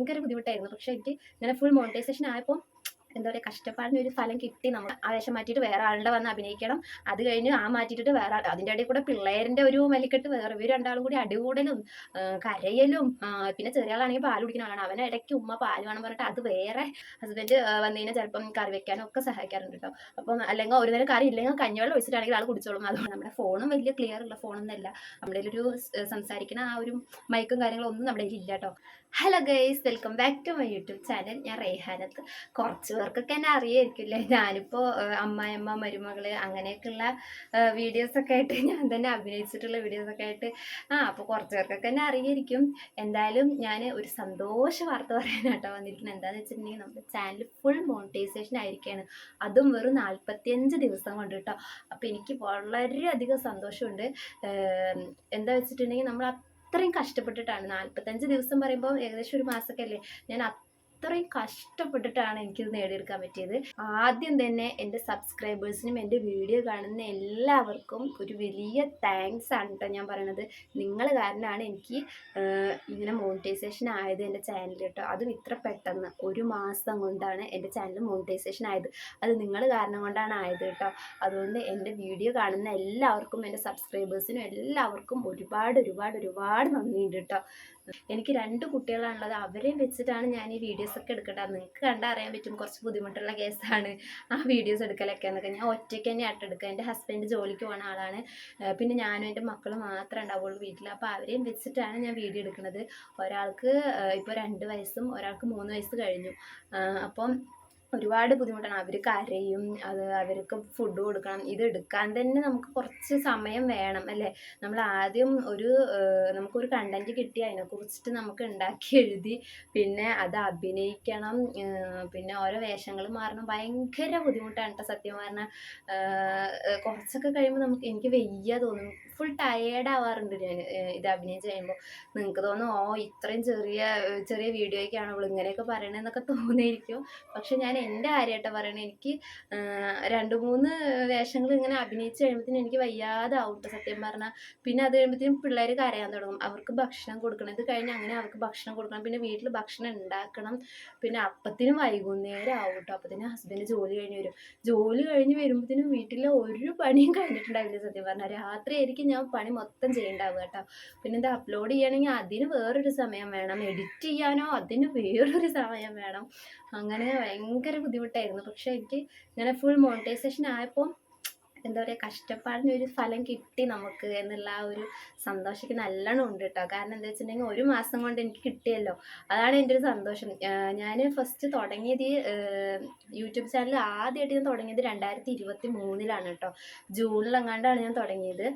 ഭയങ്കര ബുദ്ധിമുട്ടായിരുന്നു. പക്ഷേ എനിക്ക് ഇങ്ങനെ ഫുൾ മോണിറ്റൈസേഷൻ ആയപ്പോൾ എന്താ പറയുക കഷ്ടപ്പാടിന് ഒരു ഫലം കിട്ടി. നമ്മൾ ആ വേഷം മാറ്റിയിട്ട് വേറെ ആളുടെ വന്ന് അഭിനയിക്കണം. അത് കഴിഞ്ഞ് ആ മാറ്റിയിട്ട് വേറെ ആൾ അതിന്റെ ഇടയിൽ കൂടെ പിള്ളേരിന്റെ ഒരു മല്ലിക്കെട്ട് വേറെ ഇവർ രണ്ടാളും കൂടി അടികൂടലും കരയലും പിന്നെ ചെറിയ ആളാണെങ്കിൽ പാൽ കുടിക്കുന്ന ആളാണ്. അവനെ ഇടയ്ക്ക് ഉമ്മ പാൽ വേണം പറഞ്ഞിട്ട് അത് വേറെ ഹസ്ബൻഡ് വന്നു കഴിഞ്ഞാൽ ചിലപ്പം കറി വെക്കാനും ഒക്കെ സഹായിക്കാറുണ്ട് കേട്ടോ. അപ്പം അല്ലെങ്കിൽ ഒരു നേരം കറി ഇല്ലെങ്കിൽ കഞ്ഞിവെള്ളം ഒഴിച്ചിട്ടാണെങ്കിൽ ആൾ കുടിച്ചോളും. അതുകൊണ്ട് നമ്മുടെ ഫോണും വലിയ ക്ലിയർ ഉള്ള ഫോണൊന്നല്ല നമ്മുടെ ഒരു സംസാരിക്കുന്ന ആ ഒരു മൈക്കും കാര്യങ്ങളൊന്നും നമ്മുടെ ഇല്ല കേട്ടോ. Hello guys welcome back to my YouTube channel ഞാൻ റേഹാനത്ത് കുറച്ച് പേർക്കൊക്കെ എന്നെ അറിയായിരിക്കില്ലേ? ഞാനിപ്പോൾ അമ്മായിയമ്മ മരുമകൾ അങ്ങനെയൊക്കെയുള്ള വീഡിയോസൊക്കെ ആയിട്ട് ഞാൻ തന്നെ അഭിനയിച്ചിട്ടുള്ള വീഡിയോസൊക്കെ ആയിട്ട് ആ അപ്പോൾ കുറച്ച് പേർക്കൊക്കെ എന്നെ അറിയായിരിക്കും. എന്തായാലും ഞാൻ ഒരു സന്തോഷ വാർത്ത പറയാനാട്ടോ വന്നിരിക്കുന്നത്. എന്താണെന്ന് വെച്ചിട്ടുണ്ടെങ്കിൽ നമ്മുടെ ചാനൽ ഫുൾ മോണിറ്റൈസേഷൻ ആയിരിക്കുകയാണ് അതും വെറും നാൽപ്പത്തിയഞ്ച് ദിവസം കൊണ്ട് കേട്ടോ അപ്പോൾ എനിക്ക് വളരെയധികം സന്തോഷമുണ്ട്. എന്താ വെച്ചിട്ടുണ്ടെങ്കിൽ നമ്മൾ അത്രയും കഷ്ടപ്പെട്ടിട്ടാണ്. നാൽപ്പത്തഞ്ച് ദിവസം പറയുമ്പോൾ ഏകദേശം ഒരു മാസമൊക്കെ അല്ലേ? ഞാൻ അത്രയും കഷ്ടപ്പെട്ടിട്ടാണ് എനിക്കിത് നേടിയെടുക്കാൻ പറ്റിയത്. ആദ്യം തന്നെ എന്റെ സബ്സ്ക്രൈബേഴ്സിനും എന്റെ വീഡിയോ കാണുന്ന എല്ലാവർക്കും ഒരു വലിയ താങ്ക്സ് ആണ് കേട്ടോ ഞാൻ പറയണത്. നിങ്ങൾ കാരണമാണ് എനിക്ക് ഇങ്ങനെ മോണിറ്റൈസേഷൻ ആയത് എന്റെ ചാനൽ കേട്ടോ അതും ഇത്ര പെട്ടെന്ന് ഒരു മാസം കൊണ്ടാണ് എന്റെ ചാനൽ മോണിറ്റൈസേഷൻ ആയത്. അത് നിങ്ങൾ കാരണം കൊണ്ടാണ് ആയത് കേട്ടോ അതുകൊണ്ട് എന്റെ വീഡിയോ കാണുന്ന എല്ലാവർക്കും എന്റെ സബ്സ്ക്രൈബേഴ്സിനും എല്ലാവർക്കും ഒരുപാട് ഒരുപാട് ഒരുപാട് നന്ദിയുണ്ട് കേട്ടോ എനിക്ക് രണ്ട് കുട്ടികളാണുള്ളത്. അവരെയും വെച്ചിട്ടാണ് ഞാൻ ഈ വീഡിയോസ് ഒക്കെ എടുക്കേണ്ടത്. നിങ്ങൾക്ക് കണ്ടറിയാൻ പറ്റും കുറച്ച് ബുദ്ധിമുട്ടുള്ള കേസാണ് ആ വീഡിയോസ് എടുക്കലൊക്കെ എന്നൊക്കെ. ഞാൻ ഒറ്റയ്ക്ക് തന്നെ ആട്ടെടുക്കുക എന്റെ ഹസ്ബൻഡ് ജോലിക്ക് പോകുന്ന ആളാണ്. പിന്നെ ഞാനും എന്റെ മക്കളും മാത്രമേ ഉണ്ടാവുള്ളൂ വീട്ടിൽ. അപ്പോൾ അവരെയും വെച്ചിട്ടാണ് ഞാൻ വീഡിയോ എടുക്കുന്നത്. ഒരാൾക്ക് ഇപ്പോൾ രണ്ട് വയസ്സും ഒരാൾക്ക് മൂന്ന് വയസ്സ് കഴിഞ്ഞു. അപ്പം ഒരുപാട് ബുദ്ധിമുട്ടാണ്. അവർ കരയും അത് അവർക്ക് ഫുഡ് കൊടുക്കണം ഇത് എടുക്കാൻ തന്നെ നമുക്ക് കുറച്ച് സമയം വേണം അല്ലേ? നമ്മൾ ആദ്യം ഒരു നമുക്കൊരു കണ്ടന്റ് കിട്ടി അതിനെക്കുറിച്ചിട്ട് നമുക്ക് ഉണ്ടാക്കി എഴുതി പിന്നെ അത് അഭിനയിക്കണം പിന്നെ ഓരോ വേഷങ്ങൾ മാറണം. ഭയങ്കര ബുദ്ധിമുട്ടാണ് കേട്ടോ സത്യം പറഞ്ഞാൽ കുറച്ചൊക്കെ കഴിയുമ്പോൾ നമുക്ക് എനിക്ക് വയ്യ തോന്നും. ഫുൾ ടയേർഡ് ആവാറുണ്ട് ഞാൻ ഇത് അഭിനയം ചെയ്യുമ്പോൾ നിങ്ങൾക്ക് തോന്നും ഓ ഇത്രയും ചെറിയ ചെറിയ വീഡിയോയ്ക്കാണ് അവൾ ഇങ്ങനെയൊക്കെ പറയണതെന്നൊക്കെ തോന്നിയിരിക്കും. പക്ഷെ ഞാൻ എന്റെ കാര്യമായിട്ട് പറയണേ എനിക്ക് രണ്ട് മൂന്ന് വേഷങ്ങൾ ഇങ്ങനെ അഭിനയിച്ച് കഴിയുമ്പോഴത്തേനും എനിക്ക് വയ്യാതെ ആവും ട്ടോ സത്യം പറഞ്ഞാൽ പിന്നെ അത് കഴിയുമ്പോഴത്തേനും പിള്ളേർ കരയാൻ തുടങ്ങും. അവർക്ക് ഭക്ഷണം കൊടുക്കണം. ഇത് കഴിഞ്ഞ് അങ്ങനെ അവർക്ക് ഭക്ഷണം കൊടുക്കണം. പിന്നെ വീട്ടിൽ ഭക്ഷണം ഉണ്ടാക്കണം പിന്നെ അപ്പത്തിനും വൈകുന്നേരം ആവും കേട്ടോ അപ്പത്തിന് ഹസ്ബൻഡ് ജോലി കഴിഞ്ഞ് വരും. ജോലി കഴിഞ്ഞ് വരുമ്പോഴത്തേനും വീട്ടിലെ ഒരു പണിയും കഴിഞ്ഞിട്ടുണ്ടാവില്ല സത്യം പറഞ്ഞാൽ രാത്രി ആയിരിക്കും ഞാൻ പണി മൊത്തം ചെയ്യണ്ടാവുക കേട്ടോ. പിന്നെ ഇത് അപ്ലോഡ് ചെയ്യണമെങ്കിൽ അതിന് വേറൊരു സമയം വേണം. എഡിറ്റ് ചെയ്യാനോ അതിന് വേറൊരു സമയം വേണം. അങ്ങനെ ഭയങ്കര ബുദ്ധിമുട്ടായിരുന്നു. പക്ഷെ എനിക്ക് ഇങ്ങനെ ഫുൾ മോണിറ്റൈസേഷൻ ആയപ്പോൾ എന്താ പറയുക കഷ്ടപ്പാടിന് ഒരു ഫലം കിട്ടി നമുക്ക് എന്നുള്ള ആ ഒരു സന്തോഷമൊക്കെ നല്ലോണം ഉണ്ട് കേട്ടോ കാരണം എന്താ വെച്ചിട്ടുണ്ടെങ്കിൽ ഒരു മാസം കൊണ്ട് എനിക്ക് കിട്ടിയല്ലോ. അതാണ് എന്റെ ഒരു സന്തോഷം. ഞാൻ ഫസ്റ്റ് തുടങ്ങിയത് യൂട്യൂബ് ചാനൽ ആദ്യമായിട്ട് ഞാൻ തുടങ്ങിയത് രണ്ടായിരത്തി ഇരുപത്തി മൂന്നിലാണ് കേട്ടോ ജൂണിലെങ്ങാണ്ടാണ് ഞാൻ തുടങ്ങിയത്.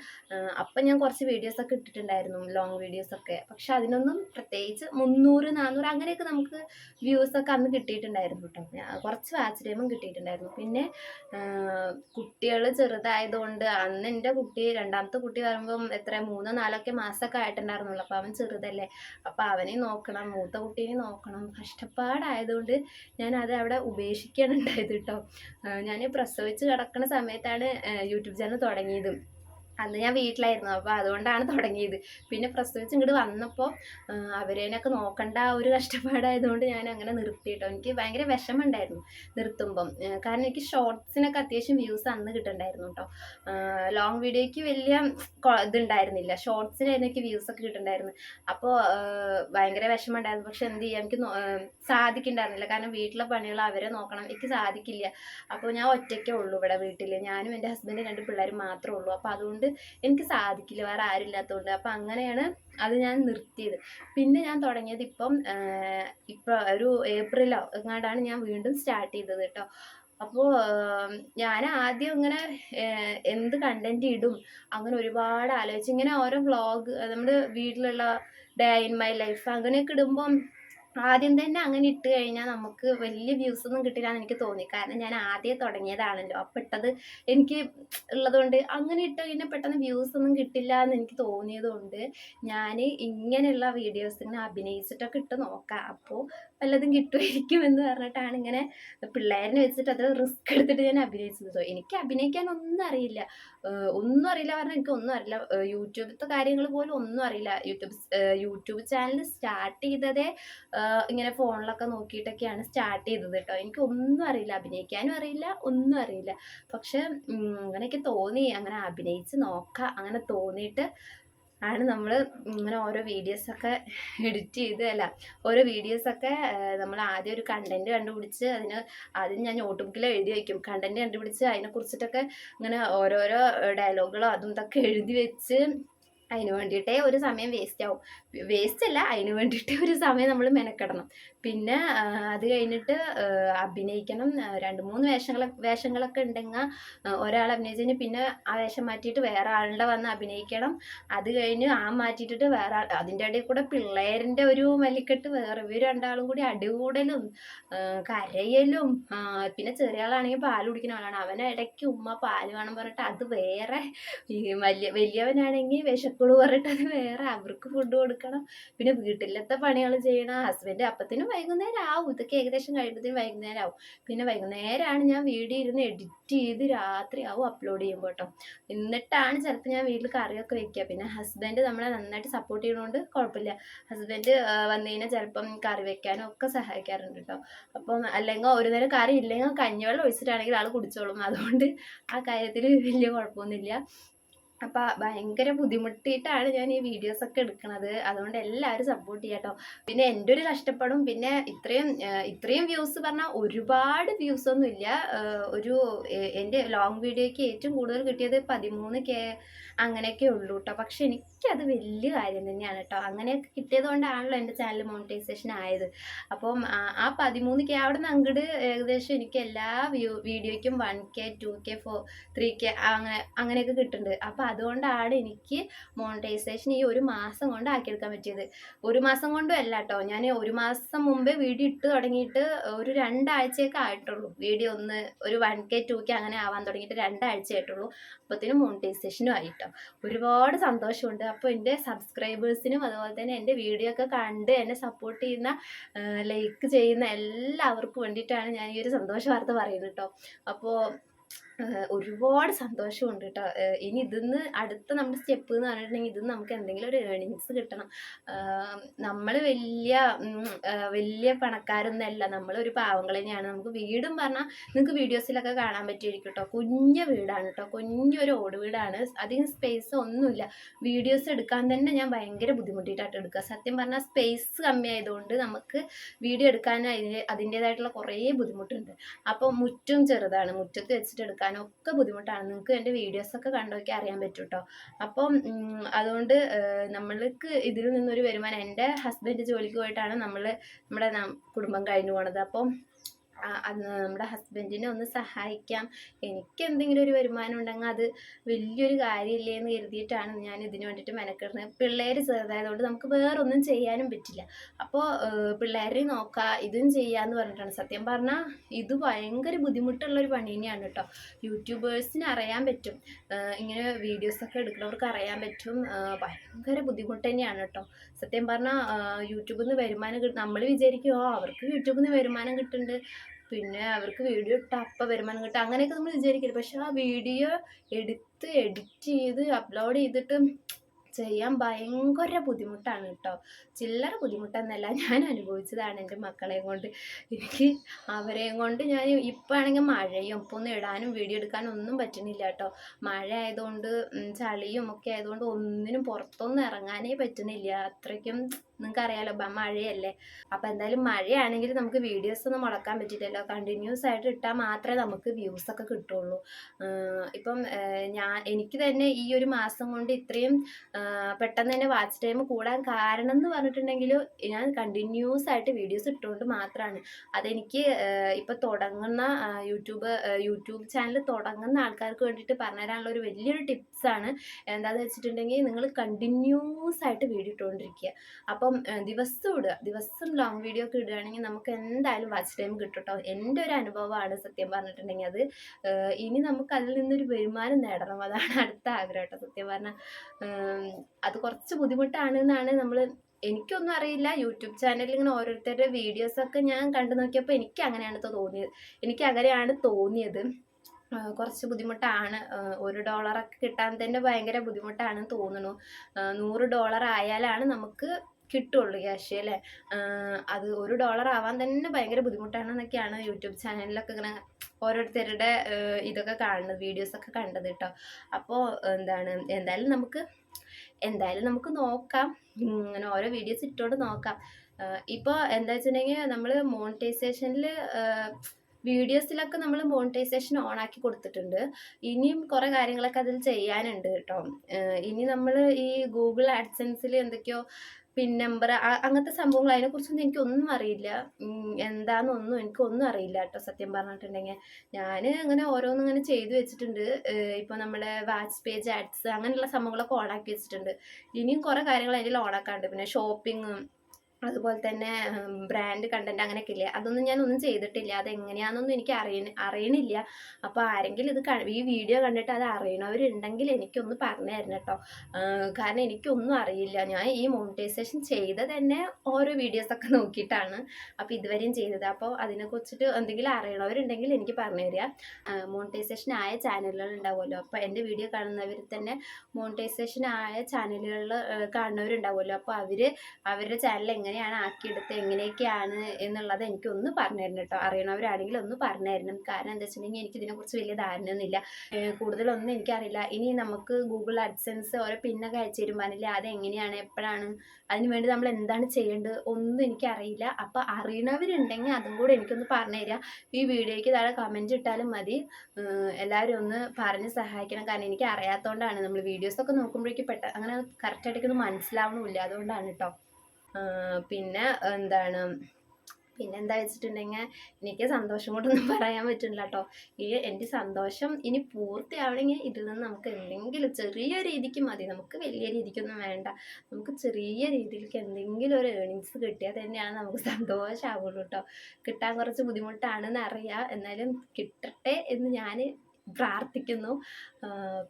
അപ്പം ഞാൻ കുറച്ച് വീഡിയോസൊക്കെ ഇട്ടിട്ടുണ്ടായിരുന്നു ലോങ് വീഡിയോസൊക്കെ പക്ഷെ അതിനൊന്നും പ്രത്യേകിച്ച് മുന്നൂറ് നാനൂറ് അങ്ങനെയൊക്കെ നമുക്ക് വ്യൂസൊക്കെ അന്ന് കിട്ടിയിട്ടുണ്ടായിരുന്നു കേട്ടോ കുറച്ച് വാച്ച് ടൈമും കിട്ടിയിട്ടുണ്ടായിരുന്നു. പിന്നെ കുട്ടികൾ ചെറുതായതുകൊണ്ട് അന്ന് എന്റെ കുട്ടി രണ്ടാമത്തെ കുട്ടി വരുമ്പം എത്ര മൂന്നോ നാലൊക്കെ മാസമൊക്കെ ആയിട്ടുണ്ടായിരുന്നുള്ളൂ. അപ്പോൾ അവൻ ചെറുതല്ലേ. അപ്പോൾ അവനെ നോക്കണം മൂത്ത കുട്ടീനെ നോക്കണം. കഷ്ടപ്പാടായതുകൊണ്ട് ഞാൻ അത് അവിടെ ഉപേക്ഷിക്കുകയാണ് ഉണ്ടായത് കേട്ടോ. ഞാൻ പ്രസവിച്ച് കിടക്കുന്ന സമയത്താണ് യൂട്യൂബ് ചാനൽ തുടങ്ങിയത്. അന്ന് ഞാൻ വീട്ടിലായിരുന്നു. അപ്പോൾ അതുകൊണ്ടാണ് തുടങ്ങിയത്. പിന്നെ പ്രസവിച്ച് ഇങ്ങോട്ട് വന്നപ്പോൾ അവരേനൊക്കെ നോക്കണ്ട ഒരു കഷ്ടപ്പാടായതുകൊണ്ട് ഞാൻ അങ്ങനെ നിർത്തി കേട്ടോ എനിക്ക് ഭയങ്കര വിഷമമുണ്ടായിരുന്നു നിർത്തുമ്പം. കാരണം എനിക്ക് ഷോർട്സിനൊക്കെ അത്യാവശ്യം വ്യൂസ് അന്ന് കിട്ടുന്നുണ്ടായിരുന്നു കേട്ടോ ലോങ് വീഡിയോയ്ക്ക് വലിയ ഇതുണ്ടായിരുന്നില്ല. ഷോർട്സിനായിരുന്നു എനിക്ക് വ്യൂസ് ഒക്കെ കിട്ടുന്നുണ്ടായിരുന്നു അപ്പോൾ ഭയങ്കര വിഷമമുണ്ടായിരുന്നു. പക്ഷെ എന്ത് ചെയ്യാം? എനിക്ക് സാധിക്കണ്ടായിരുന്നില്ല. കാരണം വീട്ടിലെ പണികൾ അവരെ നോക്കണം. എനിക്ക് സാധിക്കില്ല. അപ്പോൾ ഞാൻ ഒറ്റയ്ക്കേ ഉള്ളൂ ഇവിടെ വീട്ടിൽ ഞാനും എന്റെ ഹസ്ബൻഡും രണ്ട് പിള്ളേരും മാത്രമേ ഉള്ളൂ. അപ്പോൾ അതുകൊണ്ട് എനിക്ക് സാധിക്കില്ല വേറെ ആരും ഇല്ലാത്തതുകൊണ്ട് അപ്പോൾ അങ്ങനെയാണ് അത് ഞാൻ നിർത്തിയത്. പിന്നെ ഞാൻ തുടങ്ങിയത് ഇപ്പം ഇപ്പോൾ ഒരു ഏപ്രിലോ എങ്ങാണ്ടാണ് ഞാൻ വീണ്ടും സ്റ്റാർട്ട് ചെയ്തത് കേട്ടോ. അപ്പോൾ ഞാൻ ആദ്യം ഇങ്ങനെ എന്ത് കണ്ടന്റ് ഇടും അങ്ങനെ ഒരുപാട് ആലോചിച്ച്. ഇങ്ങനെ ഓരോ വ്ളോഗ് നമ്മുടെ വീട്ടിലുള്ള ഡേ ഇൻ മൈ ലൈഫ് അങ്ങനെയൊക്കെ ഇടുമ്പം ആദ്യം തന്നെ അങ്ങനെ ഇട്ട് കഴിഞ്ഞാൽ നമുക്ക് വലിയ വ്യൂസ് ഒന്നും കിട്ടില്ല എന്ന് എനിക്ക് തോന്നി. കാരണം ഞാൻ ആദ്യം തുടങ്ങിയതാണല്ലോ. അപ്പം ഇട്ടത് എനിക്ക് ഉള്ളതുകൊണ്ട് അങ്ങനെ ഇട്ട് കഴിഞ്ഞാൽ പെട്ടെന്ന് വ്യൂസ് ഒന്നും കിട്ടില്ല എന്ന് എനിക്ക് തോന്നിയത് കൊണ്ട് ഞാൻ ഇങ്ങനെയുള്ള വീഡിയോസ് അഭിനയിച്ചിട്ടൊക്കെ ഇട്ട് നോക്കാം. അപ്പോൾ വല്ലതും കിട്ടുമായിരിക്കും എന്ന് പറഞ്ഞിട്ടാണ് ഇങ്ങനെ പിള്ളേരിനെ വെച്ചിട്ട് അത് റിസ്ക് എടുത്തിട്ട് ഞാൻ അഭിനയിച്ചത്. എനിക്ക് അഭിനയിക്കാൻ ഒന്നും അറിയില്ല. ഒന്നും അറിയില്ല പറഞ്ഞാൽ എനിക്ക് ഒന്നും അറിയില്ല. യൂട്യൂബിലത്തെ കാര്യങ്ങൾ പോലും ഒന്നും അറിയില്ല. യൂട്യൂബ് യൂട്യൂബ് ചാനൽ സ്റ്റാർട്ട് ചെയ്തതേ ഇങ്ങനെ ഫോണിലൊക്കെ നോക്കിയിട്ടൊക്കെയാണ് സ്റ്റാർട്ട് ചെയ്തത് കേട്ടോ. എനിക്ക് ഒന്നും അറിയില്ല. അഭിനയിക്കാനും അറിയില്ല ഒന്നും അറിയില്ല. പക്ഷെ അങ്ങനെയൊക്കെ തോന്നി. അങ്ങനെ അഭിനയിച്ച് നോക്കാം. അങ്ങനെ തോന്നിയിട്ട് ആണ് നമ്മൾ ഇങ്ങനെ ഓരോ വീഡിയോസൊക്കെ എഡിറ്റ് ചെയ്ത് അല്ല ഓരോ വീഡിയോസൊക്കെ നമ്മൾ ആദ്യം ഒരു കണ്ടന്റ് കണ്ടുപിടിച്ച് അതിന് ആദ്യം ഞാൻ നോട്ട് ബുക്കിൽ എഴുതി വയ്ക്കും കണ്ടന്റ് കണ്ടുപിടിച്ച് അതിനെ കുറിച്ചിട്ടൊക്കെ ഇങ്ങനെ ഓരോരോ ഡയലോഗുകളോ അതും ഇതൊക്കെ എഴുതി വെച്ച് അതിന് വേണ്ടിയിട്ടേ ഒരു സമയം വേസ്റ്റ് ആവും. വേസ്റ്റ് അല്ല അതിന് വേണ്ടിയിട്ട് ഒരു സമയം നമ്മൾ മെനക്കെടണം. പിന്നെ അത് കഴിഞ്ഞിട്ട് അഭിനയിക്കണം. രണ്ട് മൂന്ന് വേഷങ്ങളൊക്കെ വേഷങ്ങളൊക്കെ ഉണ്ടെങ്കിൽ ഒരാൾ അഭിനയിച്ചതിന് പിന്നെ ആ വേഷം മാറ്റിയിട്ട് വേറെ ആളുടെ വന്ന് അഭിനയിക്കണം. അത് കഴിഞ്ഞ് ആ മാറ്റിയിട്ടിട്ട് വേറെ ആൾ അതിന്റെ ഇടയിൽ കൂടെ പിള്ളേരിന്റെ ഒരു മല്ലിക്കെട്ട് വേറെ ഇവർ രണ്ടാളും കൂടി അടികൂടലും കരയലും പിന്നെ ചെറിയ ആളാണെങ്കിൽ പാൽ കുടിക്കുന്ന ആളാണ്. അവനിടയ്ക്ക് ഉമ്മ പാൽ വേണം പറഞ്ഞിട്ട് അത് വേറെ വലിയ വലിയവനാണെങ്കിൽ വിശക്കുളു പറഞ്ഞിട്ട് വേറെ. അവർക്ക് ഫുഡ് കൊടുക്കണം. പിന്നെ വീട്ടിലത്തെ പണികൾ ചെയ്യണം ഹസ്ബൻഡ് അപ്പത്തിനും വൈകുന്നേരം ആവും. ഇതൊക്കെ ഏകദേശം കഴിയുമ്പോഴത്തേനും വൈകുന്നേരം ആവും. പിന്നെ വൈകുന്നേരമാണ് ഞാൻ വീഡിയോ ഇരുന്ന് എഡിറ്റ് ചെയ്ത് രാത്രി ആവും അപ്ലോഡ് ചെയ്യുമ്പോൾ കേട്ടോ എന്നിട്ടാണ് ചിലപ്പോൾ ഞാൻ വീട്ടിൽ കറിയൊക്കെ വെക്കുക പിന്നെ ഹസ്ബൻഡ് നമ്മളെ നന്നായിട്ട് സപ്പോർട്ട് ചെയ്യണോണ്ട് കുഴപ്പമില്ല ഹസ്ബൻഡ് വന്നു കഴിഞ്ഞാൽ ചിലപ്പം കറി വെക്കാനും ഒക്കെ സഹായിക്കാറുണ്ട് കേട്ടോ അപ്പം അല്ലെങ്കിൽ ഒരു നേരം കറി ഇല്ലെങ്കിൽ കഞ്ഞിവെള്ളം ഒഴിച്ചിട്ടാണെങ്കിൽ ആൾ കുടിച്ചോളും. അതുകൊണ്ട് ആ കാര്യത്തിൽ വലിയ കുഴപ്പമൊന്നുമില്ല അപ്പം ഭയങ്കര ബുദ്ധിമുട്ടിയിട്ടാണ് ഞാൻ ഈ വീഡിയോസ് ഒക്കെ എടുക്കുന്നത് അതുകൊണ്ട് എല്ലാവരും സപ്പോർട്ട് ചെയ്യാട്ടോ പിന്നെ എന്റെ ഒരു കഷ്ടപ്പാടും പിന്നെ ഇത്രയും ഇത്രയും വ്യൂസ് പറഞ്ഞാൽ ഒരുപാട് വ്യൂസ് ഒന്നും ഇല്ല. ഒരു എന്റെ ലോങ് വീഡിയോയ്ക്ക് ഏറ്റവും കൂടുതൽ കിട്ടിയത് പതിമൂന്ന് കെ അങ്ങനെയൊക്കെ ഉള്ളൂ കേട്ടോ പക്ഷെ എനിക്കത് വലിയ കാര്യം തന്നെയാണ് കേട്ടോ അങ്ങനെയൊക്കെ കിട്ടിയത് കൊണ്ടാണല്ലോ എന്റെ ചാനൽ മോണിറ്റൈസേഷൻ ആയത്. അപ്പം ആ- പതിമൂന്ന് കെ അവിടെ നിന്ന് അങ്ങോട്ട് ഏകദേശം എനിക്ക് എല്ലാ view വീഡിയോയ്ക്കും one K two K four three K അങ്ങനെ അങ്ങനെയൊക്കെ കിട്ടുന്നുണ്ട് അപ്പം അതുകൊണ്ടാണ് എനിക്ക് മോണിറ്റൈസേഷൻ ഈ ഒരു മാസം കൊണ്ട് ആക്കിയെടുക്കാൻ പറ്റിയത്. ഒരു മാസം കൊണ്ടും അല്ല കേട്ടോ ഞാൻ ഒരു മാസം മുമ്പേ വീഡിയോ ഇട്ട് തുടങ്ങിയിട്ട് ഒരു രണ്ടാഴ്ചയൊക്കെ ആയിട്ടുള്ളൂ. വീഡിയോ ഒന്ന് ഒരു വൺ കെ ടു കെ അങ്ങനെ ആവാൻ തുടങ്ങിയിട്ട് രണ്ടാഴ്ച ആയിട്ടുള്ളൂ. അപ്പോഴത്തേനും മോണിറ്റൈസേഷനും ആയിട്ടോ. ഒരുപാട് സന്തോഷമുണ്ട്. അപ്പോൾ എന്റെ സബ്സ്ക്രൈബേഴ്സിനും അതുപോലെ തന്നെ എന്റെ വീഡിയോ ഒക്കെ കണ്ട് എന്നെ സപ്പോർട്ട് ചെയ്യുന്ന ലൈക്ക് ചെയ്യുന്ന എല്ലാവർക്കും വേണ്ടിയിട്ടാണ് ഞാൻ ഈ ഒരു സന്തോഷ വാർത്ത പറയുന്നത് കേട്ടോ അപ്പോൾ ഒരുപാട് സന്തോഷമുണ്ട് കേട്ടോ ഇനി ഇതിന്ന് അടുത്ത നമ്മുടെ സ്റ്റെപ്പ് എന്ന് പറഞ്ഞിട്ടുണ്ടെങ്കിൽ ഇതിന്ന് നമുക്ക് എന്തെങ്കിലും ഒരു ഏണിങ്സ് കിട്ടണം. നമ്മൾ വലിയ വലിയ പണക്കാരൊന്നല്ല നമ്മളൊരു പാവങ്ങൾ തന്നെയാണ്. നമുക്ക് വീടും പറഞ്ഞാൽ നിങ്ങൾക്ക് വീഡിയോസിലൊക്കെ കാണാൻ പറ്റിയിരിക്കും കേട്ടോ കുഞ്ഞ വീടാണ് കേട്ടോ കുഞ്ഞൊരു ഓട് വീടാണ്. അധികം സ്പേസ് ഒന്നുമില്ല. വീഡിയോസ് എടുക്കാൻ തന്നെ ഞാൻ ഭയങ്കര ബുദ്ധിമുട്ടിയിട്ടാണ് എടുക്കുക സത്യം പറഞ്ഞാൽ സ്പേസ് കമ്മിയായതുകൊണ്ട് നമുക്ക് വീഡിയോ എടുക്കാൻ അതിന് അതിന്റേതായിട്ടുള്ള കുറേ ബുദ്ധിമുട്ടുണ്ട്. അപ്പോൾ മുറ്റും ചെറുതാണ്. മുറ്റത്ത് വെച്ചിട്ട് എടുക്കാനും ഒക്കെ ബുദ്ധിമുട്ടാണ്. നിങ്ങൾക്ക് എന്റെ വീഡിയോസൊക്കെ കണ്ടോക്കി അറിയാൻ പറ്റും കേട്ടോ അപ്പം അതുകൊണ്ട് നമ്മൾക്ക് ഇതിൽ നിന്നൊരു വരുമാനം എന്റെ ഹസ്ബൻഡ് ജോലിക്ക് പോയിട്ടാണ് നമ്മൾ നമ്മുടെ കുടുംബം കഴിഞ്ഞു പോണത്. അപ്പം നമ്മുടെ ഹസ്ബൻഡിനെ ഒന്ന് സഹായിക്കാം. എനിക്ക് എന്തെങ്കിലും ഒരു വരുമാനം ഉണ്ടെങ്കിൽ അത് വലിയൊരു കാര്യമില്ലേ എന്ന് കരുതിയിട്ടാണ് ഞാൻ ഇതിന് വേണ്ടിയിട്ട് മെനക്കെടുന്നത് പിള്ളേർ ചെറുതായതുകൊണ്ട് നമുക്ക് വേറൊന്നും ചെയ്യാനും പറ്റില്ല. അപ്പോൾ പിള്ളേരെ നോക്കുക ഇതും ചെയ്യാന്ന് പറഞ്ഞിട്ടാണ്. സത്യം പറഞ്ഞാൽ ഇത് ഭയങ്കര ബുദ്ധിമുട്ടുള്ളൊരു പണി തന്നെയാണ് കേട്ടോ. യൂട്യൂബേഴ്സിന് അറിയാൻ പറ്റും. ഇങ്ങനെ വീഡിയോസൊക്കെ എടുക്കുന്നവർക്ക് അറിയാൻ പറ്റും. ഭയങ്കര ബുദ്ധിമുട്ട് തന്നെയാണ് കേട്ടോ. സത്യം പറഞ്ഞാൽ യൂട്യൂബിൽ നിന്ന് വരുമാനം നമ്മൾ വിചാരിക്കും "ആ, അവർക്ക് യൂട്യൂബിൽ നിന്ന് വരുമാനം കിട്ടുന്നുണ്ട്. പിന്നെ അവർക്ക് വീഡിയോ ഇട്ട അപ്പം വരുമാനം കിട്ടും അങ്ങനെയൊക്കെ നമ്മൾ വിചാരിക്കരുത് പക്ഷെ ആ വീഡിയോ എടുത്ത് എഡിറ്റ് ചെയ്ത് അപ്ലോഡ് ചെയ്തിട്ട് ചെയ്യാൻ ഭയങ്കര ബുദ്ധിമുട്ടാണ് കേട്ടോ. ചില്ലറ ബുദ്ധിമുട്ടെന്നല്ല ഞാൻ അനുഭവിച്ചതാണ് എന്റെ മക്കളെ കൊണ്ട്. എനിക്ക് അവരെയും കൊണ്ട് ഞാൻ ഇപ്പം ആണെങ്കിൽ മഴയും ഇപ്പം ഒന്നും ഇടാനും വീഡിയോ എടുക്കാനും ഒന്നും പറ്റുന്നില്ല കേട്ടോ. മഴ ആയതുകൊണ്ട് ചളിയും ഒക്കെ ആയതുകൊണ്ട് ഒന്നിനും പുറത്തൊന്നും ഇറങ്ങാനേ പറ്റുന്നില്ല. അത്രയ്ക്കും നിങ്ങൾക്ക് അറിയാലോ മഴയല്ലേ. അപ്പം എന്തായാലും മഴയാണെങ്കിൽ നമുക്ക് വീഡിയോസ് ഒന്നും മുടക്കാൻ പറ്റില്ലല്ലോ. കണ്ടിന്യൂസ് ആയിട്ട് ഇട്ടാൽ മാത്രമേ നമുക്ക് വ്യൂസ് ഒക്കെ കിട്ടുള്ളൂ ഇപ്പം ഞാൻ എനിക്ക് തന്നെ ഈ ഒരു മാസം കൊണ്ട് ഇത്രയും പെട്ടെന്ന് തന്നെ വാച്ച് ടൈം കൂടാൻ കാരണം എന്ന് പറഞ്ഞിട്ടുണ്ടെങ്കിൽ ഞാൻ കണ്ടിന്യൂസ് ആയിട്ട് വീഡിയോസ് ഇട്ടുകൊണ്ട് മാത്രമാണ് അതെനിക്ക് ആഹ് ഇപ്പം തുടങ്ങുന്ന യൂട്യൂബ് യൂട്യൂബ് ചാനൽ തുടങ്ങുന്ന ആൾക്കാർക്ക് വേണ്ടിയിട്ട് പറഞ്ഞുതരാനുള്ള ഒരു വലിയൊരു ടിപ്സാണ് എന്താണെന്ന് വെച്ചിട്ടുണ്ടെങ്കിൽ നിങ്ങൾ കണ്ടിന്യൂസ് ആയിട്ട് വീഡിയോ ഇട്ടുകൊണ്ടിരിക്കുക അപ്പം ദിവസം ഇടുക ദിവസം ലോങ് വീഡിയോ ഒക്കെ ഇടുകയാണെങ്കിൽ നമുക്ക് എന്തായാലും വാച്ച് ടൈം കിട്ടും കേട്ടോ എന്റെ ഒരു അനുഭവമാണ് സത്യം പറഞ്ഞിട്ടുണ്ടെങ്കിൽ അത്. ഇനി നമുക്ക് അതിൽ നിന്നൊരു വരുമാനം നേടണം. അതാണ് അടുത്ത ആഗ്രഹം കേട്ടോ സത്യം പറഞ്ഞാൽ അത് കുറച്ച് ബുദ്ധിമുട്ടാണ് എന്നാണ് നമ്മൾ എനിക്കൊന്നും അറിയില്ല. യൂട്യൂബ് ചാനലിൽ ഇങ്ങനെ ഓരോരുത്തരുടെ വീഡിയോസൊക്കെ ഞാൻ കണ്ടു നോക്കിയപ്പോൾ എനിക്ക് അങ്ങനെയാണ് തോന്നിയത് എനിക്ക് അങ്ങനെയാണ് തോന്നിയത്. കുറച്ച് ബുദ്ധിമുട്ടാണ്. ഒരു ഡോളറൊക്കെ കിട്ടാൻ തന്നെ ഭയങ്കര ബുദ്ധിമുട്ടാണ് തോന്നുന്നു. നൂറ് ഡോളർ ആയാലാണ് നമുക്ക് കിട്ടുള്ളൂ ക്യാഷ് അല്ലേ? അത് ഒരു ഡോളർ ആവാൻ തന്നെ ഭയങ്കര ബുദ്ധിമുട്ടാണെന്നൊക്കെയാണ് യൂട്യൂബ് ചാനലിലൊക്കെ ഇങ്ങനെ ഓരോരുത്തരുടെ ഇതൊക്കെ കാണുന്നത് വീഡിയോസൊക്കെ കണ്ടത് കേട്ടോ. അപ്പോൾ എന്താണ് എന്തായാലും നമുക്ക് എന്തായാലും നമുക്ക് നോക്കാം. ഇങ്ങനെ ഓരോ വീഡിയോസ് ഇട്ടോണ്ട് നോക്കാം. ഇപ്പോൾ എന്താ വെച്ചിട്ടുണ്ടെങ്കിൽ നമ്മൾ മോണിറ്റൈസേഷനിൽ വീഡിയോസിലൊക്കെ നമ്മൾ മോണിറ്റൈസേഷൻ ഓൺ ആക്കി കൊടുത്തിട്ടുണ്ട്. ഇനിയും കുറേ കാര്യങ്ങളൊക്കെ അതിൽ ചെയ്യാനുണ്ട് കേട്ടോ. ഇനി നമ്മൾ ഈ ഗൂഗിൾ ആഡ്സൻസിൽ എന്തൊക്കെയോ പിൻ നമ്പർ അങ്ങനത്തെ സംഭവങ്ങൾ അതിനെക്കുറിച്ചൊന്നും എനിക്കൊന്നും അറിയില്ല. എന്താണെന്നൊന്നും എനിക്കൊന്നും അറിയില്ല കേട്ടോ സത്യം പറഞ്ഞിട്ടുണ്ടെങ്കിൽ. ഞാൻ അങ്ങനെ ഓരോന്നും ഇങ്ങനെ ചെയ്തു വെച്ചിട്ടുണ്ട്. ഇപ്പോൾ നമ്മുടെ വാച്ച് പേജ് ആഡ്സ് അങ്ങനെയുള്ള സംഭവങ്ങളൊക്കെ ഓണാക്കി വെച്ചിട്ടുണ്ട്. ഇനിയും കുറേ കാര്യങ്ങൾ അതിൽ ഓണാക്കാണ്ട് പിന്നെ ഷോപ്പിങ്ങും അതുപോലെ തന്നെ ബ്രാൻഡ് കണ്ടന്റ് അങ്ങനെയൊക്കെ ഇല്ലേ അതൊന്നും ഞാൻ ഒന്നും ചെയ്തിട്ടില്ല. അത് എങ്ങനെയാണെന്നൊന്നും എനിക്ക് അറിയ അറിയണില്ല. അപ്പോൾ ആരെങ്കിലും ഇത് ഈ വീഡിയോ കണ്ടിട്ട് അത് അറിയണവരുണ്ടെങ്കിൽ എനിക്കൊന്ന് പറഞ്ഞു കേട്ടോ കാരണം എനിക്കൊന്നും അറിയില്ല. ഞാൻ ഈ മോണിറ്റൈസേഷൻ ചെയ്ത തന്നെ ഓരോ വീഡിയോസൊക്കെ നോക്കിയിട്ടാണ് അപ്പോൾ ഇതുവരെയും ചെയ്തത്. അപ്പോൾ അതിനെക്കുറിച്ചിട്ട് എന്തെങ്കിലും അറിയണവരുണ്ടെങ്കിൽ എനിക്ക് പറഞ്ഞു തരിക. മോണിറ്റൈസേഷൻ ആയ ചാനലുകൾ ഉണ്ടാവുമല്ലോ. അപ്പോൾ എന്റെ വീഡിയോ കാണുന്നവർ തന്നെ മോണിറ്റൈസേഷൻ ആയ ചാനലുകളിൽ കാണുന്നവരുണ്ടാവുമല്ലോ. അപ്പോൾ അവർ അവരുടെ ചാനൽ എങ്ങനെയാണ് ആക്കിയെടുത്ത് എങ്ങനെയൊക്കെയാണ് എന്നുള്ളത് എനിക്കൊന്ന് പറഞ്ഞു തരണം കേട്ടോ. അറിയണവരാണെങ്കിൽ ഒന്ന് പറഞ്ഞു തരണം കാരണം എന്താ വെച്ചിട്ടുണ്ടെങ്കിൽ എനിക്ക് ഇതിനെക്കുറിച്ച് വലിയ ധാരണയൊന്നുമില്ല. കൂടുതലൊന്നും എനിക്കറിയില്ല. ഇനി നമുക്ക് ഗൂഗിൾ അഡ്സൻസ് ഓരോ പിന്നൊക്കെ അയച്ചു തരുമ്പോൾ അത് എങ്ങനെയാണ് എപ്പോഴാണ് അതിന് വേണ്ടി നമ്മൾ എന്താണ് ചെയ്യേണ്ടത് ഒന്നും എനിക്കറിയില്ല. അപ്പോൾ അറിയണവരുണ്ടെങ്കിൽ അതും കൂടെ എനിക്കൊന്ന് പറഞ്ഞു തരിക ഈ വീഡിയോയ്ക്ക് താഴെ കമന്റ് ഇട്ടാലും മതി. എല്ലാവരും ഒന്ന് പറഞ്ഞ് സഹായിക്കണം. കാരണം എനിക്ക് അറിയാത്തതുകൊണ്ടാണ് നമ്മൾ വീഡിയോസൊക്കെ നോക്കുമ്പോഴേക്ക് പെട്ട അങ്ങനെ കറക്റ്റായിട്ടൊന്നും മനസ്സിലാവണമില്ല. അതുകൊണ്ടാണ് കേട്ടോ. പിന്നെ എന്താണ്? പിന്നെ എന്താ വെച്ചിട്ടുണ്ടെങ്കിൽ എനിക്ക് സന്തോഷം കൊണ്ടൊന്നും പറയാൻ പറ്റുന്നില്ല കേട്ടോ. ഈ എന്റെ സന്തോഷം ഇനി പൂർത്തിയാവണമെങ്കിൽ ഇതിൽ നിന്ന് നമുക്ക് എന്തെങ്കിലും ചെറിയ രീതിക്ക് മതി. നമുക്ക് വലിയ രീതിക്കൊന്നും വേണ്ട. നമുക്ക് ചെറിയ രീതിയിലേക്ക് എന്തെങ്കിലും ഒരു ഏണിങ്സ് കിട്ടിയാൽ തന്നെയാണ് നമുക്ക് സന്തോഷമാവുള്ളൂ കേട്ടോ. കിട്ടാൻ കുറച്ച് ബുദ്ധിമുട്ടാണെന്ന് അറിയാം. എന്നാലും കിട്ടട്ടെ എന്ന് ഞാൻ പ്രാർത്ഥിക്കുന്നു.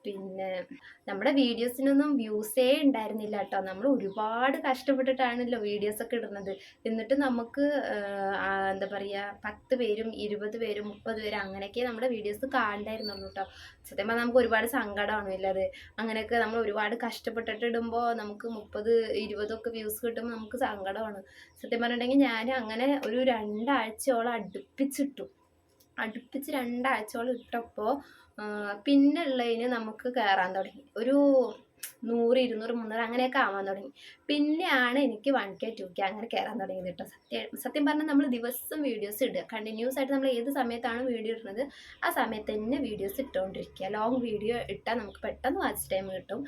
പിന്നെ നമ്മുടെ വീഡിയോസിനൊന്നും വ്യൂസേ ഉണ്ടായിരുന്നില്ല കേട്ടോ. നമ്മൾ ഒരുപാട് കഷ്ടപ്പെട്ടിട്ടാണല്ലോ വീഡിയോസൊക്കെ ഇടുന്നത്. എന്നിട്ട് നമുക്ക് എന്താ പറയുക പത്ത് പേരും ഇരുപത് പേരും മുപ്പത് പേരും അങ്ങനെയൊക്കെ നമ്മുടെ വീഡിയോസ് കാണണ്ടായിരുന്നുള്ളൂ കേട്ടോ. സത്യം പറഞ്ഞാൽ നമുക്ക് ഒരുപാട് സങ്കടമാണ് ഇല്ലത് അങ്ങനെയൊക്കെ നമ്മൾ ഒരുപാട് കഷ്ടപ്പെട്ടിട്ട് ഇടുമ്പോൾ നമുക്ക് മുപ്പത് ഇരുപതൊക്കെ വ്യൂസ് കിട്ടുമ്പോൾ നമുക്ക് സങ്കടമാണ്. സത്യം പറഞ്ഞിട്ടുണ്ടെങ്കിൽ ഞാൻ അങ്ങനെ ഒരു രണ്ടാഴ്ചയോളം അടുപ്പിച്ചിട്ടു. അടുപ്പിച്ച് രണ്ടാഴ്ചയോളം ഇട്ടപ്പോൾ പിന്നെ ഉള്ളതിന് നമുക്ക് കയറാൻ തുടങ്ങി. ഒരു നൂറ് ഇരുന്നൂറ് മുന്നൂറ് അങ്ങനെയൊക്കെ ആവാൻ തുടങ്ങി. പിന്നെയാണ് എനിക്ക് വൺ കെ ടു കെ അങ്ങനെ കയറാൻ തുടങ്ങിയത് കേട്ടോ. സത്യം സത്യം പറഞ്ഞാൽ നമ്മൾ ദിവസം വീഡിയോസ് ഇടുക. കണ്ടിന്യൂസ് ആയിട്ട് നമ്മൾ ഏത് സമയത്താണ് വീഡിയോ ഇടുന്നത് ആ സമയത്ത് തന്നെ വീഡിയോസ് ഇട്ടുകൊണ്ടിരിക്കുക ലോങ് വീഡിയോ ഇട്ടാൽ നമുക്ക് പെട്ടെന്ന് വാച്ച് ടൈം കിട്ടും.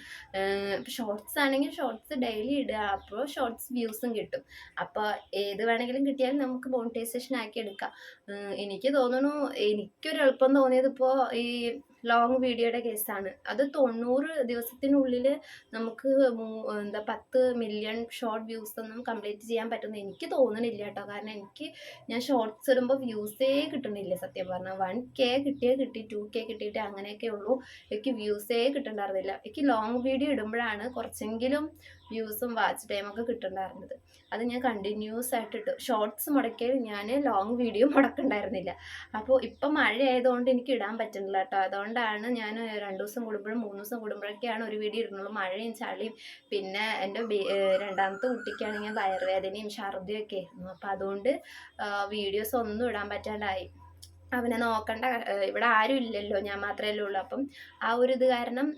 ഷോർട്സ് ആണെങ്കിൽ ഷോർട്സ് ഡെയിലി ഇടുക. അപ്പോൾ ഷോർട്സ് വ്യൂസും കിട്ടും. അപ്പോൾ ഏത് വേണമെങ്കിലും കിട്ടിയാലും നമുക്ക് മോണിറ്റൈസേഷൻ ആക്കി എടുക്കാം. എനിക്ക് തോന്നുന്നു എനിക്കൊരു എളുപ്പം തോന്നിയത് ഇപ്പോൾ ഈ ലോങ് വീഡിയോയുടെ കേസാണ് അത് തൊണ്ണൂറ് ദിവസത്തിനുള്ളിൽ നമുക്ക് എന്താ പത്ത് മില്യൺ ഷോർട്ട് വ്യൂസ് ഒന്നും കംപ്ലീറ്റ് ചെയ്യാൻ പറ്റുമെന്ന് എനിക്ക് തോന്നണില്ല കേട്ടോ. കാരണം എനിക്ക് ഞാൻ ഷോർട്സ് ഇടുമ്പോൾ വ്യൂസേ കിട്ടണില്ല സത്യം പറഞ്ഞാൽ വൺ കെ കിട്ടിയേ കിട്ടി ടു കെ കിട്ടിയിട്ട് അങ്ങനെയൊക്കെ ഉള്ളൂ. എനിക്ക് വ്യൂസേ കിട്ടണ്ടായിരുന്നില്ല. എനിക്ക് ലോങ് വീഡിയോ ഇടുമ്പോഴാണ് കുറച്ചെങ്കിലും വ്യൂസും വാച്ച് ടൈമൊക്കെ കിട്ടുന്നുണ്ടായിരുന്നത്. അത് ഞാൻ കണ്ടിന്യൂസ് ആയിട്ട് ഇട്ടു ഷോർട്സ് മുടക്കിയാൽ ഞാൻ ലോങ് വീഡിയോ മുടക്കണ്ടായിരുന്നില്ല. അപ്പോൾ ഇപ്പം മഴ ആയതുകൊണ്ട് എനിക്ക് ഇടാൻ പറ്റുന്നില്ല കേട്ടോ. അതുകൊണ്ടാണ് ഞാൻ രണ്ട് ദിവസം കൂടുമ്പോഴും മൂന്ന് ദിവസം കൂടുമ്പോഴൊക്കെയാണ് ഒരു വീഡിയോ ഇടുന്നുള്ളൂ. മഴയും ചളിയും. പിന്നെ എന്റെ രണ്ടാമത്തെ കുട്ടിക്കാണ് കുട്ടിക്കാണെങ്കിൽ വയറുവേദനയും ഛർദിയും ഒക്കെ ആയിരുന്നു. അപ്പോൾ അതുകൊണ്ട് വീഡിയോസ് ഒന്നും ഇടാൻ പറ്റാണ്ടായി. അവനെ നോക്കണ്ട ഇവിടെ ആരും ഇല്ലല്ലോ. ഞാൻ മാത്രമല്ലേ ഉള്ളൂ. അപ്പം ആ ഒരു ഇത് കാരണം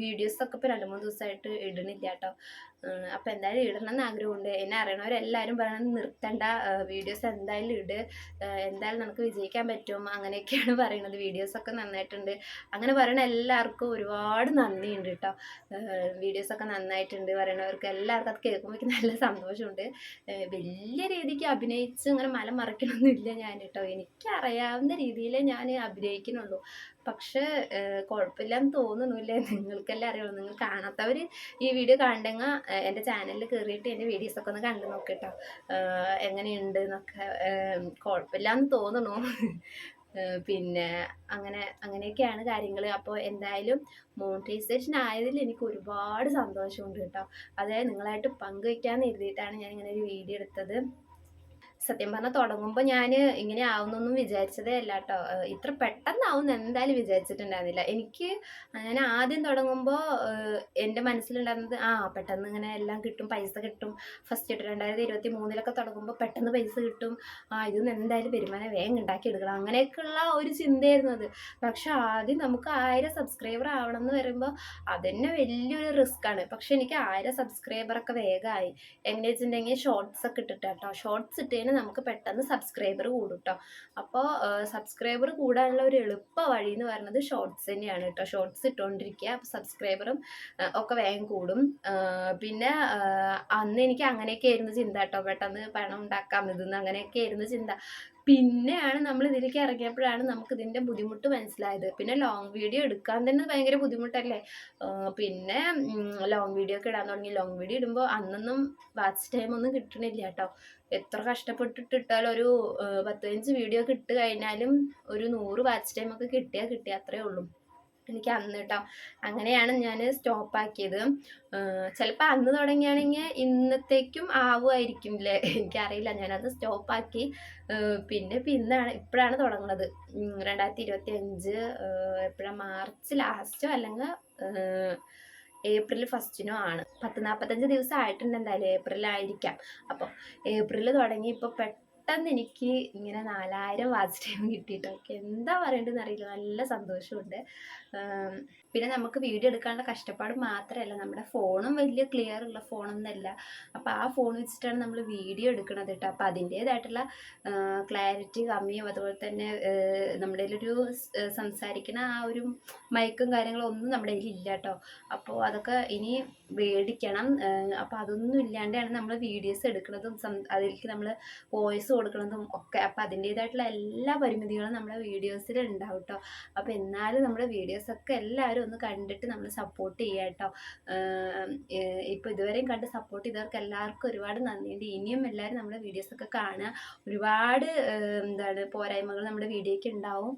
വീഡിയോസൊക്കെ ഇപ്പോൾ രണ്ട് മൂന്ന് ദിവസമായിട്ട് ഇടണില്ല കേട്ടോ. അപ്പം എന്തായാലും ഇടണം എന്ന് ആഗ്രഹമുണ്ട്. എന്നെ അറിയണവരെല്ലാവരും പറയണത് നിർത്തണ്ട വീഡിയോസ് എന്തായാലും ഇട്. എന്തായാലും നമുക്ക് വിജയിക്കാൻ പറ്റും അങ്ങനെയൊക്കെയാണ് പറയുന്നത്. വീഡിയോസൊക്കെ നന്നായിട്ടുണ്ട്. അങ്ങനെ പറയണ എല്ലാവർക്കും ഒരുപാട് നന്ദിയുണ്ട് കേട്ടോ. വീഡിയോസൊക്കെ നന്നായിട്ടുണ്ട് പറയണവർക്ക്. എല്ലാവർക്കും അത് കേൾക്കുമ്പോൾ നല്ല സന്തോഷമുണ്ട്. വലിയ രീതിക്ക് അഭിനയിച്ച് ഇങ്ങനെ മല മറിക്കണമൊന്നുമില്ല ഞാൻ കേട്ടോ. എനിക്കറിയാവുന്ന രീതിയിൽ ഞാൻ അഭിനയിക്കുന്നുള്ളൂ. പക്ഷേ കുഴപ്പമില്ലെന്ന് തോന്നുന്നില്ലേ? നിങ്ങൾക്കെല്ലാം അറിയുള്ളൂ. നിങ്ങൾ കാണാത്തവർ ഈ വീഡിയോ കാണണ്ടെങ്കിൽ എന്റെ ചാനലിൽ കയറിയിട്ട് എന്റെ വീഡിയോസൊക്കെ ഒന്ന് കണ്ടു നോക്കട്ടോ. എങ്ങനെയുണ്ട് എന്നൊക്കെ കുഴപ്പമില്ലാന്ന് തോന്നുന്നു പിന്നെ അങ്ങനെ അങ്ങനെയൊക്കെയാണ് കാര്യങ്ങൾ അപ്പോൾ എന്തായാലും മോണിറ്റൈസേഷൻ ആയതിൽ എനിക്ക് ഒരുപാട് സന്തോഷമുണ്ട് കേട്ടോ. അതായത് നിങ്ങളായിട്ട് പങ്കുവയ്ക്കാമെന്ന് എഴുതിയിട്ടാണ് ഞാൻ ഇങ്ങനെ ഒരു വീഡിയോ എടുത്തത്. സത്യം പറഞ്ഞാൽ തുടങ്ങുമ്പോൾ ഞാൻ ഇങ്ങനെ ആവുന്നൊന്നും വിചാരിച്ചതേ അല്ല കേട്ടോ ഇത്ര പെട്ടെന്നാവും എന്തായാലും വിചാരിച്ചിട്ടുണ്ടായിരുന്നില്ല. എനിക്ക് ഞാൻ ആദ്യം തുടങ്ങുമ്പോൾ എന്റെ മനസ്സിലുണ്ടായിരുന്നത് ആ പെട്ടെന്ന് ഇങ്ങനെ എല്ലാം കിട്ടും പൈസ കിട്ടും. ഫസ്റ്റ് രണ്ടായിരത്തി ഇരുപത്തി മൂന്നിലൊക്കെ തുടങ്ങുമ്പോൾ പെട്ടെന്ന് പൈസ കിട്ടും. ആ ഇതൊന്നും എന്തായാലും വരുമാനം വേഗം ഉണ്ടാക്കി എടുക്കണം. അങ്ങനെയൊക്കെയുള്ള ഒരു ചിന്തയായിരുന്നു അത്. പക്ഷെ ആദ്യം നമുക്ക് ആയിരം സബ്സ്ക്രൈബർ ആവണം എന്ന് വരുമ്പോൾ അതന്നെ വലിയൊരു റിസ്ക് ആണ്. പക്ഷെ എനിക്ക് ആയിരം സബ്സ്ക്രൈബറൊക്കെ വേഗമായി എങ്ങനെ വെച്ചിട്ടുണ്ടെങ്കിൽ ഷോർട്സ് ഒക്കെ ഇട്ടിട്ട് കേട്ടോ ഷോർട്സ് ഇട്ട് കഴിഞ്ഞാൽ നമുക്ക് പെട്ടെന്ന് സബ്സ്ക്രൈബർ കൂടും കേട്ടോ അപ്പോൾ സബ്സ്ക്രൈബർ കൂടാനുള്ള ഒരു എളുപ്പ വഴി എന്ന് പറയുന്നത് ഷോർട്സ് തന്നെയാണ് കേട്ടോ ഷോർട്സ് ഇട്ടുകൊണ്ടിരിക്കുക അപ്പോൾ സബ്സ്ക്രൈബറും ഒക്കെ വേഗം കൂടും. പിന്നെ അന്ന് എനിക്ക് അങ്ങനെയൊക്കെ ആയിരുന്നു ചിന്ത കേട്ടോ പെട്ടെന്ന് പണം ഉണ്ടാക്കാം ഇതെന്ന് അങ്ങനെയൊക്കെ ആയിരുന്നു ചിന്ത. പിന്നെയാണ് നമ്മൾ ഇതിലേക്ക് ഇറങ്ങിയപ്പോഴാണ് നമുക്ക് ഇതിന്റെ ബുദ്ധിമുട്ട് മനസ്സിലായത്. പിന്നെ ലോങ് വീഡിയോ എടുക്കാൻ തന്നെ ഭയങ്കര ബുദ്ധിമുട്ടല്ലേ? പിന്നെ ലോങ് വീഡിയോ ഒക്കെ ഇടാൻ തുടങ്ങി. ലോങ് വീഡിയോ ഇടുമ്പോൾ അന്നൊന്നും വാച്ച് ടൈം ഒന്നും കിട്ടണില്ല കേട്ടോ. എത്ര കഷ്ടപ്പെട്ടിട്ട് ഇട്ടാലും ഒരു പത്ത് പതിനഞ്ച് വീഡിയോ ഒക്കെ ഇട്ട് കഴിഞ്ഞാലും ഒരു നൂറ് വാച്ച് ടൈം ഒക്കെ കിട്ടിയാൽ കിട്ടിയാൽ അത്രേ ഉള്ളൂ. എനിക്ക് അന്ന് കേട്ടോ അങ്ങനെയാണ് ഞാൻ സ്റ്റോപ്പ് ആക്കിയത്. ചിലപ്പോൾ അന്ന് തുടങ്ങിയാണെങ്കിൽ ഇന്നത്തേക്കും ആവുമായിരിക്കും അല്ലേ എനിക്കറിയില്ല. ഞാനത് സ്റ്റോപ്പ് ആക്കി. ഏഹ് പിന്നെ പിന്നാണ് ഇപ്പോഴാണ് തുടങ്ങുന്നത് രണ്ടായിരത്തി ഇരുപത്തി അഞ്ച് എപ്പോഴാണ് മാർച്ച് ലാസ്റ്റോ അല്ലെങ്കിൽ ഏപ്രിൽ ഫസ്റ്റിനോ ആണ്. പത്ത് നാൽപ്പത്തഞ്ച് ദിവസം ആയിട്ടുണ്ട് എന്തായാലും ഏപ്രിലായിരിക്കാം. അപ്പോൾ ഏപ്രിൽ തുടങ്ങി ഇപ്പോൾ പെട്ടെന്ന് എനിക്ക് ഇങ്ങനെ നാലായിരം വാച്ച് ടൈം കിട്ടിയിട്ടൊക്കെ എന്താ പറയേണ്ടതെന്ന് അറിയില്ല. നല്ല സന്തോഷമുണ്ട്. പിന്നെ നമുക്ക് വീഡിയോ എടുക്കാനുള്ള കഷ്ടപ്പാട് മാത്രമല്ല നമ്മുടെ ഫോണും വലിയ ക്ലിയർ ഉള്ള ഫോണൊന്നുമല്ല അപ്പോൾ ആ ഫോൺ വെച്ചിട്ടാണ് നമ്മൾ വീഡിയോ എടുക്കുന്നത് കേട്ടോ. അപ്പോൾ അതിന്റേതായിട്ടുള്ള ക്ലാരിറ്റി കമ്മിയും അതുപോലെ തന്നെ നമ്മുടെ ഒരു സംസാരിക്കുന്ന ആ ഒരു മയക്കും കാര്യങ്ങളും ഒന്നും നമ്മുടെ കയ്യിൽ ഇല്ല കേട്ടോ. അപ്പോൾ അതൊക്കെ ഇനി മേടിക്കണം അപ്പോൾ അതൊന്നും ഇല്ലാണ്ടാണ് നമ്മൾ വീഡിയോസ് എടുക്കുന്നതും അതിലേക്ക് നമ്മൾ വോയിസ് കൊടുക്കുന്നതും ഒക്കെ. അപ്പോൾ അതിന്റേതായിട്ടുള്ള എല്ലാ പരിമിതികളും നമ്മുടെ വീഡിയോസിൽ ഉണ്ടാവും കേട്ടോ. അപ്പോൾ എന്നാലും നമ്മുടെ വീഡിയോസൊക്കെ എല്ലാവരും ഒന്ന് കണ്ടിട്ട് നമ്മൾ സപ്പോർട്ട് ചെയ്യുക കേട്ടോ ഇപ്പോൾ ഇതുവരെയും കണ്ട് സപ്പോർട്ട് ചെയ്തവർക്ക് എല്ലാവർക്കും ഒരുപാട് നന്ദിയുണ്ട്. ഇനിയും എല്ലാവരും നമ്മുടെ വീഡിയോസൊക്കെ കാണുക. ഒരുപാട് എന്താണ് പോരായ്മകൾ നമ്മുടെ വീഡിയോയ്ക്ക് ഉണ്ടാവും.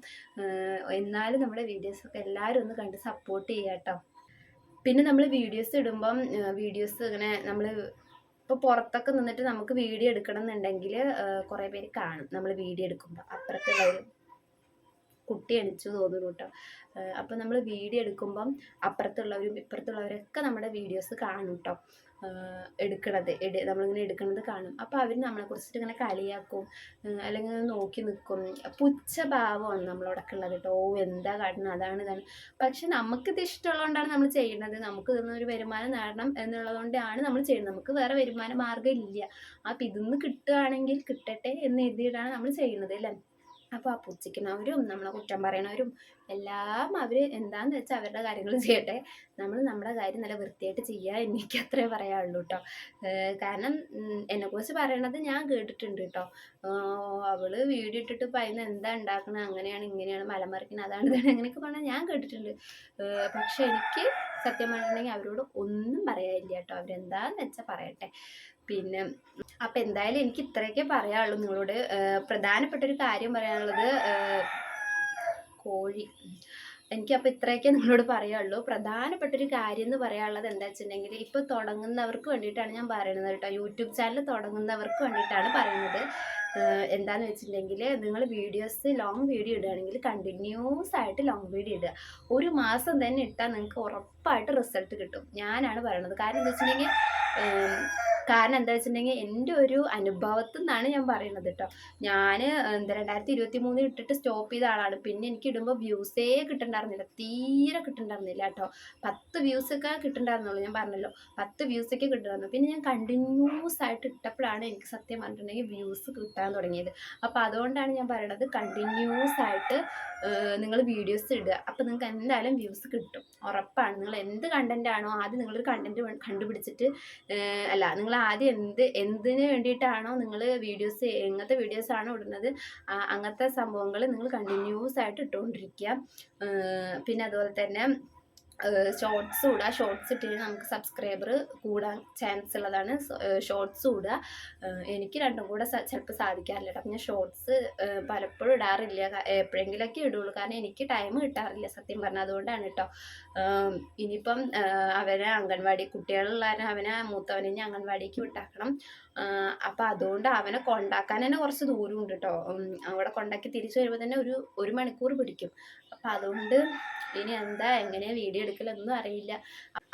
എന്നാലും നമ്മുടെ വീഡിയോസൊക്കെ എല്ലാവരും ഒന്ന് കണ്ട് സപ്പോർട്ട് ചെയ്യുക കേട്ടോ പിന്നെ നമ്മൾ വീഡിയോസ് ഇടുമ്പം വീഡിയോസ് ഇങ്ങനെ നമ്മൾ ഇപ്പോൾ പുറത്തൊക്കെ നിന്നിട്ട് നമുക്ക് വീഡിയോ എടുക്കണം എന്നുണ്ടെങ്കിൽ കുറേ പേര് കാണും നമ്മൾ വീഡിയോ എടുക്കുമ്പോൾ അപ്പുറത്തുള്ളവർ കുട്ടി എണിച്ചു തോന്നുന്നു കേട്ടോ അപ്പോൾ നമ്മൾ വീഡിയോ എടുക്കുമ്പം അപ്പുറത്തുള്ളവരും ഇപ്പുറത്തുള്ളവരൊക്കെ നമ്മുടെ വീഡിയോസ് കാണും കേട്ടോ എടുക്കണത് എട് നമ്മളിങ്ങനെ എടുക്കണത് കാണും. അപ്പോൾ അവർ നമ്മളെ കുറിച്ചിട്ട് ഇങ്ങനെ കളിയാക്കും അല്ലെങ്കിൽ നോക്കി നിൽക്കും പുച്ഛഭാവമാണ് നമ്മളോടൊക്കെ ഉള്ളത് കേട്ടോ ഓ എന്താ കാട്ടണം? അതാണ് ഇതാണ്. പക്ഷെ നമുക്കിത് ഇഷ്ടമുള്ളതുകൊണ്ടാണ് നമ്മൾ ചെയ്യുന്നത് നമുക്ക് ഇതൊന്നും ഒരു വരുമാനം നേടണം എന്നുള്ളതുകൊണ്ടാണ് നമ്മൾ ചെയ്യുന്നത് നമുക്ക് വേറെ വരുമാന മാർഗം ഇല്ല. അപ്പം ഇതിന്ന് കിട്ടുകയാണെങ്കിൽ കിട്ടട്ടെ എന്ന് എഴുതിയിട്ടാണ് നമ്മൾ ചെയ്യുന്നത് അല്ലേ? അപ്പോൾ ആ പുച്ഛിക്കുന്നവരും നമ്മളെ കുറ്റം പറയണവരും എല്ലാം അവർ എന്താന്ന് വെച്ചാൽ അവരുടെ കാര്യങ്ങൾ ചെയ്യട്ടെ. നമ്മൾ നമ്മുടെ കാര്യം നല്ല വൃത്തിയായിട്ട് ചെയ്യുക എനിക്ക് അത്രേ പറയാനുള്ളൂ കേട്ടോ കാരണം എന്നെക്കുറിച്ച് പറയണത് ഞാൻ കേട്ടിട്ടുണ്ട് കേട്ടോ അവൾ വീഡിയോ ഇട്ടിട്ട് ഇപ്പം അതിന് എന്താ ഉണ്ടാക്കണത് അങ്ങനെയാണ് ഇങ്ങനെയാണ് മലമറിക്കുന്നത് അതാണ് ഇതാണ് അങ്ങനെയൊക്കെ പറഞ്ഞാൽ ഞാൻ കേട്ടിട്ടുണ്ട്. പക്ഷെ എനിക്ക് സത്യം പറഞ്ഞിട്ടുണ്ടെങ്കിൽ അവരോട് ഒന്നും പറയാനില്ല കേട്ടോ അവരെന്താന്ന് വെച്ചാൽ പറയട്ടെ. പിന്നെ അപ്പം എന്തായാലും എനിക്ക് ഇത്രയൊക്കെ പറയാനുള്ളൂ. നിങ്ങളോട് പ്രധാനപ്പെട്ട ഒരു കാര്യം പറയാനുള്ളത് കോഴി. എനിക്കപ്പോൾ ഇത്രയൊക്കെ നിങ്ങളോട് പറയാനുള്ളൂ. പ്രധാനപ്പെട്ട ഒരു കാര്യം എന്ന് പറയാനുള്ളത് എന്താ വെച്ചിട്ടുണ്ടെങ്കിൽ ഇപ്പോൾ തുടങ്ങുന്നവർക്ക് വേണ്ടിയിട്ടാണ് ഞാൻ പറയുന്നത് കേട്ടോ. യൂട്യൂബ് ചാനൽ തുടങ്ങുന്നവർക്ക് വേണ്ടിയിട്ടാണ് പറയുന്നത്. എന്താന്ന് വെച്ചിട്ടുണ്ടെങ്കിൽ നിങ്ങൾ വീഡിയോസ് ലോങ് വീഡിയോ ഇടുകയാണെങ്കിൽ കണ്ടിന്യൂസ് ആയിട്ട് ലോങ് വീഡിയോ ഇടുക. ഒരു മാസം തന്നെ ഇട്ടാൽ നിങ്ങൾക്ക് ഉറപ്പായിട്ട് റിസൾട്ട് കിട്ടും. ഞാനാണ് പറയണത് കാരണം എന്താ വെച്ചിട്ടുണ്ടെങ്കിൽ കാരണം എന്താ വെച്ചിട്ടുണ്ടെങ്കിൽ എന്റെ ഒരു അനുഭവത്തിൽ നിന്നാണ് ഞാൻ പറയുന്നത് കേട്ടോ. ഞാൻ എന്താ രണ്ടായിരത്തി ഇരുപത്തി മൂന്നിൽ ഇട്ടിട്ട് സ്റ്റോപ്പ് ചെയ്ത ആളാണ്. പിന്നെ എനിക്ക് ഇടുമ്പോൾ വ്യൂസേ കിട്ടണ്ടായിരുന്നില്ല. തീരെ കിട്ടണ്ടായിരുന്നില്ല കേട്ടോ. പത്ത് വ്യൂസൊക്കെ കിട്ടണ്ടായിരുന്നുള്ളൂ ഞാൻ പറഞ്ഞല്ലോ. പത്ത് വ്യൂസൊക്കെ കിട്ടുമായിരുന്നു പിന്നെ ഞാൻ കണ്ടിന്യൂസ് ആയിട്ട് ഇട്ടപ്പോഴാണ് എനിക്ക് സത്യം പറഞ്ഞിട്ടുണ്ടെങ്കിൽ വ്യൂസ് കിട്ടാൻ തുടങ്ങിയത്. അപ്പോൾ അതുകൊണ്ടാണ് ഞാൻ പറയണത് കണ്ടിന്യൂസ് ആയിട്ട് നിങ്ങൾ വീഡിയോസ് ഇടുക. അപ്പോൾ നിങ്ങൾക്ക് എന്തായാലും വ്യൂസ് കിട്ടും. ഉറപ്പാണ്. നിങ്ങൾ എന്ത് കണ്ടന്റ് ആണോ ആദ്യം നിങ്ങളൊരു കണ്ടന്റ് കണ്ടുപിടിച്ചിട്ട് അല്ല നിങ്ങൾ ആദ്യം എന്ത് എന്തിന് വേണ്ടിയിട്ടാണോ നിങ്ങൾ വീഡിയോസ് എങ്ങനത്തെ വീഡിയോസ് ആണോ ഇടുന്നത് അങ്ങനത്തെ സംഭവങ്ങൾ നിങ്ങൾ കണ്ടിന്യൂസ് ആയിട്ട് ഇട്ടുകൊണ്ടിരിക്കുക. പിന്നെ അതുപോലെ തന്നെ ഷോർട്സ് ഇടുക. ഷോർട്സ് ഇട്ടിട്ട് നമുക്ക് സബ്സ്ക്രൈബർ കൂടാൻ ചാൻസ് ഉള്ളതാണ്. ഷോർട്സ് ഇടുക. എനിക്ക് രണ്ടും കൂടെ ചിലപ്പോൾ സാധിക്കാറില്ല കേട്ടോ. ഞാൻ ഷോർട്സ് പലപ്പോഴും ഇടാറില്ല. എപ്പോഴെങ്കിലൊക്കെ ഇടുള്ളൂ. കാരണം എനിക്ക് ടൈം കിട്ടാറില്ല സത്യം പറഞ്ഞാൽ അതുകൊണ്ടാണ് കേട്ടോ. ഇനിയിപ്പം അവനെ അംഗൻവാടി കുട്ടികളുള്ള കാരണം അവനെ മൂത്തവനെ ഇനി അംഗൻവാടിക്ക് വിട്ടാക്കണം. അപ്പം അതുകൊണ്ട് അവനെ കൊണ്ടാക്കാൻ തന്നെ കുറച്ച് ദൂരമുണ്ട് കേട്ടോ. അവിടെ കൊണ്ടാക്കി തിരിച്ചു വരുമ്പോൾ തന്നെ ഒരു ഒരു മണിക്കൂർ പിടിക്കും. അപ്പം അതുകൊണ്ട് ഇനി എന്താ എങ്ങനെ വീഡിയോ എടുക്കലൊന്നും അറിയില്ല.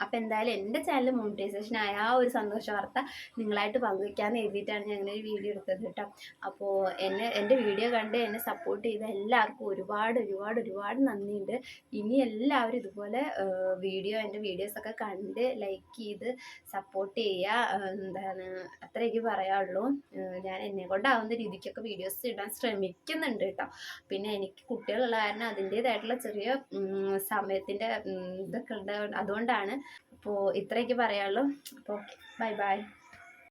അപ്പം എന്തായാലും എന്റെ ചാനൽ മോണിറ്റൈസേഷൻ ആയ ആ ഒരു സന്തോഷ വാർത്ത നിങ്ങളായിട്ട് പങ്കുവയ്ക്കാമെന്ന് എഴുതിയിട്ടാണ് ഒരു വീഡിയോ എടുത്തത് കേട്ടോ. അപ്പോൾ എന്നെ എന്റെ വീഡിയോ കണ്ട് എന്നെ സപ്പോർട്ട് ചെയ്ത എല്ലാവർക്കും ഒരുപാട് ഒരുപാട് ഒരുപാട് നന്ദിയുണ്ട്. ഇനി എല്ലാവരും ഇതുപോലെ വീഡിയോ എന്റെ വീഡിയോസൊക്കെ കണ്ട് ലൈക്ക് ചെയ്ത് സപ്പോർട്ട് ചെയ്യുക. എന്താണ് അത്രയൊക്കെ പറയാനുള്ളൂ. ഞാൻ എന്നെ കൊണ്ടാവുന്ന രീതിക്കൊക്കെ വീഡിയോസ് ഇടാൻ ശ്രമിക്കുന്നുണ്ട് കേട്ടോ. പിന്നെ എനിക്ക് കുട്ടികളുള്ള കാരണം അതിന്റേതായിട്ടുള്ള ചെറിയ സമയത്തിന്റെ ഉം, ഇതൊക്കെ ഉണ്ട്. അതുകൊണ്ടാണ് അപ്പോൾ ഇത്രയൊക്കെ പറയാനുള്ളൂ. അപ്പോൾ ഓക്കെ ബൈ ബൈ